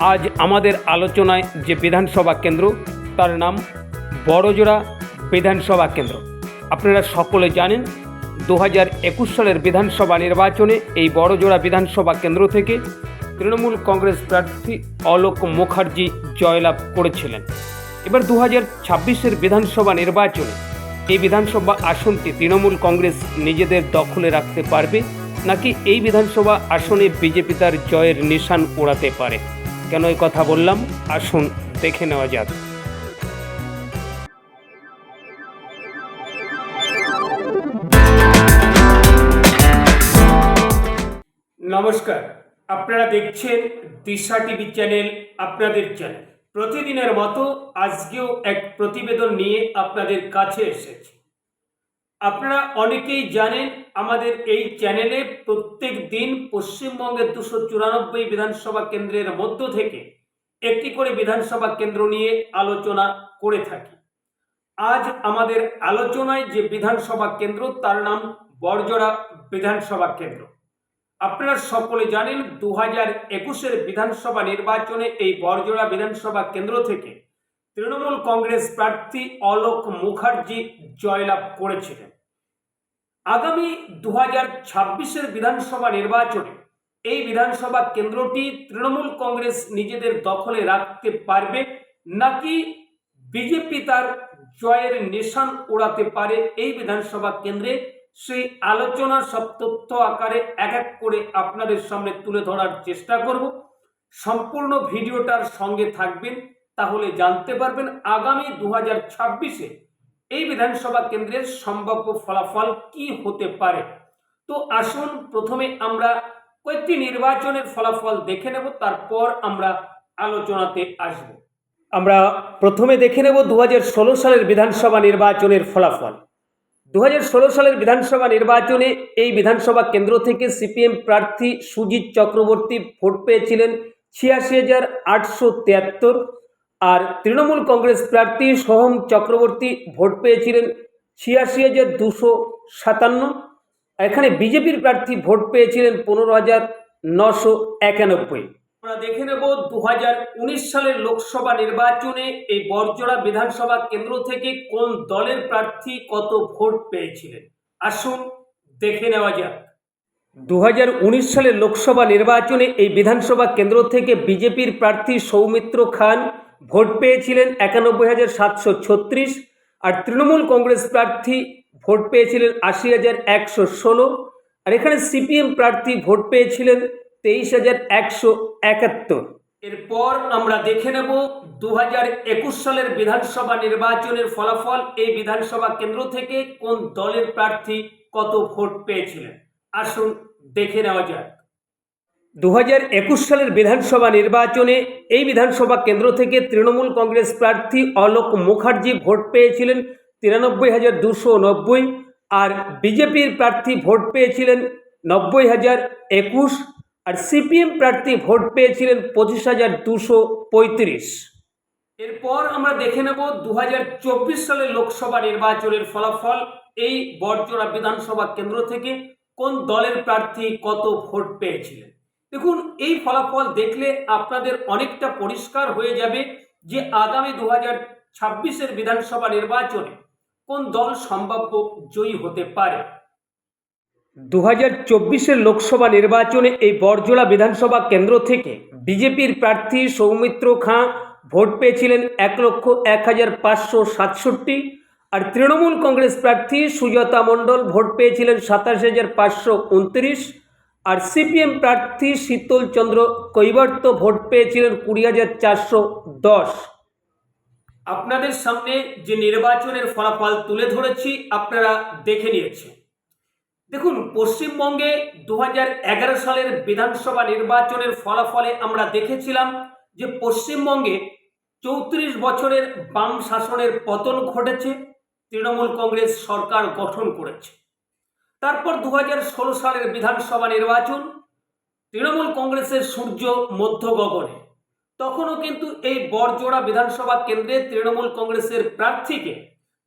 আজ আমাদের আলোচনায় যে বিধানসভা কেন্দ্র, তার নাম বড়জোড়া বিধানসভা কেন্দ্র। আপনারা সকলে জানেন, দু হাজার একুশ সালের বিধানসভা নির্বাচনে এই বড়জোড়া বিধানসভা কেন্দ্র থেকে তৃণমূল কংগ্রেস প্রার্থী অলোক মুখার্জি জয়লাভ করেছিলেন। এবার দু হাজার ছাব্বিশের বিধানসভা নির্বাচনে এই বিধানসভা আসনটি তৃণমূল কংগ্রেস নিজেদের দখলে রাখতে পারবে, নাকি এই বিধানসভা আসনে বিজেপি তার জয়ের নিশান ওড়াতে পারে? কেন এই কথা বললাম? আসুন, দেখে নেওয়া যাক। নমস্কার, আপনারা দেখছেন দিশা টিভি চ্যানেল আপনাদের চ্যানেল। প্রতিদিনের মতো আজকেও এক প্রতিবেদন নিয়ে আপনাদের কাছে এসেছি। আপনারা অনেকেই জানেন আমাদের এই চ্যানেলে প্রত্যেক দিন পশ্চিমবঙ্গের দুশো চুরানব্বই বিধানসভা কেন্দ্রের মধ্য থেকে একটি করে বিধানসভা কেন্দ্র নিয়ে আলোচনা করে থাকি। আজ আমাদের আলোচনায় যে বিধানসভা কেন্দ্র, তার নাম বড়জোড়া বিধানসভা কেন্দ্র। আপনারা সকলে জানেন দু হাজার একুশের বিধানসভা নির্বাচনে এই বড়জোড়া বিধানসভা কেন্দ্র থেকে তৃণমূল কংগ্রেস প্রার্থী অলোক মুখার্জি জয়লাভ করেছিলেন। আগামী দু হাজার ছাব্বিশের বিধানসভা নির্বাচনে এই বিধানসভা কেন্দ্রটি তৃণমূল কংগ্রেস নিজেদের দখলে রাখতে পারবে নাকি বিজেপি তার জয়ের নিশান ওড়াতে পারে এই বিধানসভা কেন্দ্রে? সেই আলোচনার সব তথ্য আকারে এক এক করে আপনাদের সামনে তুলে ধরার চেষ্টা করব। সম্পূর্ণ ভিডিওটার সঙ্গে থাকবেন। তাহলে জানতে পারবেন আগামী দু হাজার ছাব্বিশে এই বিধানসভা কেন্দ্রের সম্ভাব্য ফলাফল কি হতে পারে। তো আসুন প্রথমে আমরা কয়েকটি নির্বাচনের ফলাফল দেখে নেব, তারপর আমরা আলোচনাতে আসব। আমরা প্রথমে দেখে নেব দু হাজার ষোলো সালের বিধানসভা নির্বাচনের ফলাফল। দু হাজার ষোলো সালের বিধানসভা নির্বাচনে এই বিধানসভা কেন্দ্র থেকে সিপিএম প্রার্থী সুজিত চক্রবর্তী ভোট পেয়েছিলেন ছিয়াশি হাজার আটশো তিয়াত্তর। আর তৃণমূল কংগ্রেস প্রার্থী সোহম চক্রবর্তী ভোট পেয়েছিলেন ছিয়াশি হাজার দুশো সাতান্ন। এখানে বিজেপির প্রার্থী ভোট পেয়েছিলেন পনেরো হাজার নশো একানব্বই। আমরা দেখে নেব দু হাজার উনিশ সালের লোকসভা নির্বাচনে এই বরজোড়া বিধানসভা কেন্দ্র থেকে কোন দলের প্রার্থী কত ভোট পেয়েছিলেন। আসুন দেখে নেওয়া যাক। দু হাজার উনিশ সালের লোকসভা নির্বাচনে এই বিধানসভা কেন্দ্র থেকে বিজেপির প্রার্থী সৌমিত্র খান ভোট পেয়েছিলেন একানব্বই হাজার সাতশো ছত্রিশ, আর তৃণমূল কংগ্রেস প্রার্থী ভোট পেয়েছিলেন আশি হাজার একশো ষোলো, আর এখানে সিপিএম প্রার্থী ভোট পেয়েছিলেন তেইশ হাজার একশো একাত্তর। এরপর আমরা দেখে নেব দু হাজার একুশ সালের বিধানসভা নির্বাচনের ফলাফল এই বিধানসভা কেন্দ্র থেকে কোন দলের প্রার্থী কত ভোট পেয়েছিলেন। আসুন দেখে নেওয়া যাক। দু হাজার একুশ সালের বিধানসভা নির্বাচনে এই বিধানসভা কেন্দ্র থেকে তৃণমূল কংগ্রেস প্রার্থী অলোক মুখার্জি ভোট পেয়েছিলেন তিরানব্বই হাজার দুশো নব্বই আর বিজেপির প্রার্থী ভোট পেয়েছিলেন নব্বই হাজার একুশ আর সিপিএম প্রার্থী ভোট পেয়েছিলেন পঁচিশ হাজার দুশো পঁয়ত্রিশ। এরপর আমরা দেখে নেব দু হাজার চব্বিশ সালের লোকসভা নির্বাচনের ফলাফল এই বড়জোড়া বিধানসভা কেন্দ্র থেকে কোন দলের প্রার্থী কত ভোট পেয়েছিলেন। দেখুন, এই ফলাফল দেখলে আপনাদের অনেকটা পরিষ্কার হয়ে যাবে যে আগামী দু হাজার ছাব্বিশের বিধানসভা নির্বাচনে কোন দল সম্ভাব্য জয়ী হতে পারে। দু হাজার চব্বিশের লোকসভা নির্বাচনে এই বরজোড়া বিধানসভা কেন্দ্র থেকে বিজেপির প্রার্থী সৌমিত্র খাঁ ভোট পেয়েছিলেন এক লক্ষ এক হাজার পাঁচশো সাতষট্টি আর তৃণমূল কংগ্রেস প্রার্থী সুজাতা মণ্ডল ভোট পেয়েছিলেন সাতাশ হাজার পাঁচশো উনত্রিশ। আর সিপিএম প্রার্থী শীতল চন্দ্র কৈবর্ত ভোট পেয়েছিলেন কুড়ি হাজার চারশো দশ। আপনাদের সামনে যে নির্বাচনের ফলাফল তুলে ধরেছি, আপনারা দেখে নিয়েছেন। দেখুন, পশ্চিমবঙ্গে দু হাজার এগারো সালের বিধানসভা নির্বাচনের ফলাফলে আমরা দেখেছিলাম যে পশ্চিমবঙ্গে চৌত্রিশ বছরের বাম শাসনের পতন ঘটেছে, তৃণমূল কংগ্রেস সরকার গঠন করেছে। তারপর দু সালের বিধানসভা নির্বাচন, তৃণমূল কংগ্রেসের সূর্য মধ্য গগনে। তখনও কিন্তু এই বরজোড়া বিধানসভা কেন্দ্রে তৃণমূল কংগ্রেসের প্রার্থীকে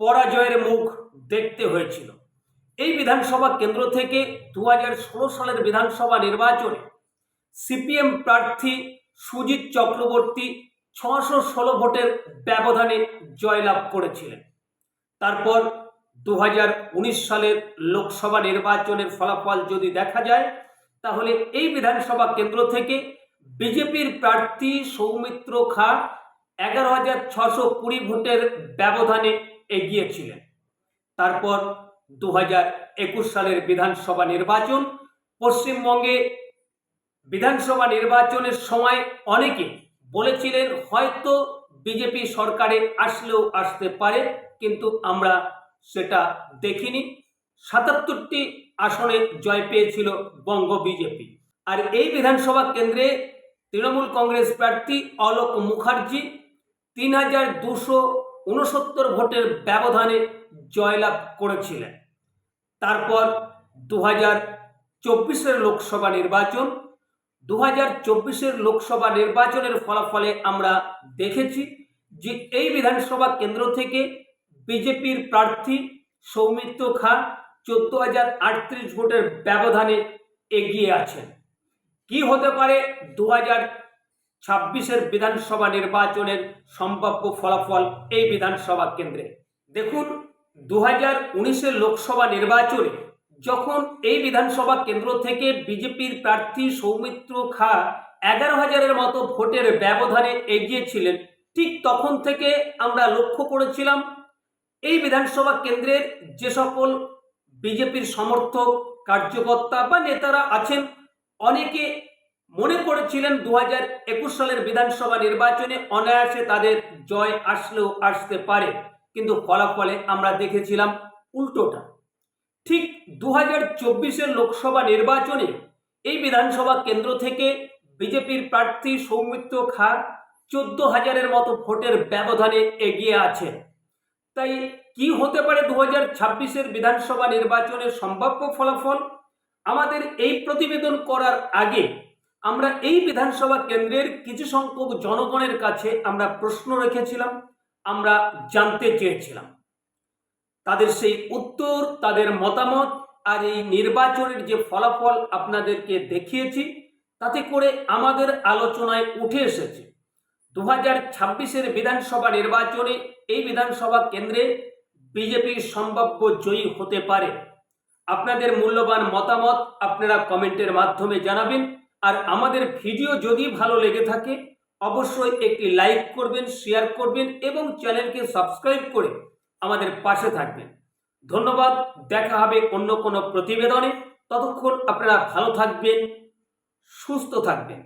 পরাজয়ের মুখ দেখতে হয়েছিল। এই বিধানসভা কেন্দ্র থেকে দু হাজার ষোলো সালের বিধানসভা নির্বাচনে সিপিএম প্রার্থী সুজিত চক্রবর্তী ছশো ষোলো ভোটের ব্যবধানে জয়লাভ করেছিলেন। তারপর দু হাজার উনিশ সালের লোকসভা নির্বাচনের ফলাফল যদি দেখা যায়, তাহলে এই বিধানসভা কেন্দ্র থেকে বিজেপির প্রার্থী সৌমিত্র খা এগারো হাজার ছশো কুড়ি ভোটের ব্যবধানে এগিয়েছিলেন। তারপর দু একুশ সালের বিধানসভা নির্বাচন, পশ্চিমবঙ্গে বিধানসভা নির্বাচনের সময় অনেকে বলেছিলেন হয়তো বিজেপি সরকারে আসলেও আসতে পারে, কিন্তু আমরা সেটা দেখিনি। সাতাত্তরটি আসনে জয় পেয়েছিল বঙ্গ বিজেপি। আর এই বিধানসভা কেন্দ্রে তৃণমূল কংগ্রেস প্রার্থী অলোক মুখার্জি তিন হাজার দুশো উনসত্তর ভোটের ব্যবধানে জয়লাভ করেছিলেন। তারপর দু হাজার চব্বিশের লোকসভা নির্বাচন, দু হাজার চব্বিশের লোকসভা নির্বাচনের ফলাফলে আমরা দেখেছি যে এই বিধানসভা কেন্দ্র থেকে বিজেপির প্রার্থী সৌমিত্র খা চোদ্দ হাজার আটত্রিশ ভোটের ব্যবধানে এগিয়ে আছেন। কি হতে পারে দু হাজার ছাব্বিশের বিধানসভা নির্বাচনের সম্ভাব্য ফলাফল এই বিধানসভা কেন্দ্রে? দেখুন, দু হাজার উনিশের লোকসভা নির্বাচনে যখন এই বিধানসভা কেন্দ্র থেকে বিজেপির প্রার্থী সৌমিত্র খা এগারো হাজারের মতো ভোটের ব্যবধানে এগিয়েছিলেন, ঠিক তখন থেকে আমরা লক্ষ্য করেছিলাম এই বিধানসভা কেন্দ্রের যে সকল বিজেপির সমর্থক, কার্যকর্তা বা নেতারা আছেন, অনেকে মনে করেছিলেন দু হাজার একুশ সালের বিধানসভা নির্বাচনে অনায়াসে তাদের জয় আসলেও আসতে পারে, কিন্তু ফলাফলে আমরা দেখেছিলাম উল্টোটা। ঠিক দু হাজার চব্বিশের লোকসভা নির্বাচনে এই বিধানসভা কেন্দ্র থেকে বিজেপির প্রার্থী সৌমিত্র খা চোদ্দ হাজারের মতো ভোটের ব্যবধানে এগিয়ে আছেন। তাই কি হতে পারে দু হাজার ছাব্বিশের বিধানসভা নির্বাচনের সম্ভাব্য ফলাফল? আমাদের এই প্রতিবেদন করার আগে আমরা এই বিধানসভা কেন্দ্রের কিছু সংখ্যক জনগণের কাছে আমরা প্রশ্ন রেখেছিলাম, আমরা জানতে চেয়েছিলাম। তাদের সেই উত্তর, তাদের মতামত আর এই নির্বাচনের যে ফলাফল আপনাদেরকে দেখিয়েছি, তাতে করে আমাদের আলোচনায় উঠে এসেছে। দু হাজার ছাব্বিশের বিধানসভা নির্বাচনে এই বিধানসভা কেন্দ্রে বিজেপি সম্ভাব্য জয়ী হতে পারে। আপনাদের মূল্যবান মতামত আপনারা কমেন্টের মাধ্যমে জানাবেন আর আমাদের ভিডিও যদি ভালো লেগে থাকে, অবশ্যই একটি লাইক করবেন, শেয়ার করবেন এবং চ্যানেলকে সাবস্ক্রাইব করে আমাদের পাশে থাকবেন। ধন্যবাদ, দেখা হবে অন্য কোনো প্রতিবেদনে। ততক্ষণ আপনারা ভালো থাকবেন, সুস্থ থাকবেন।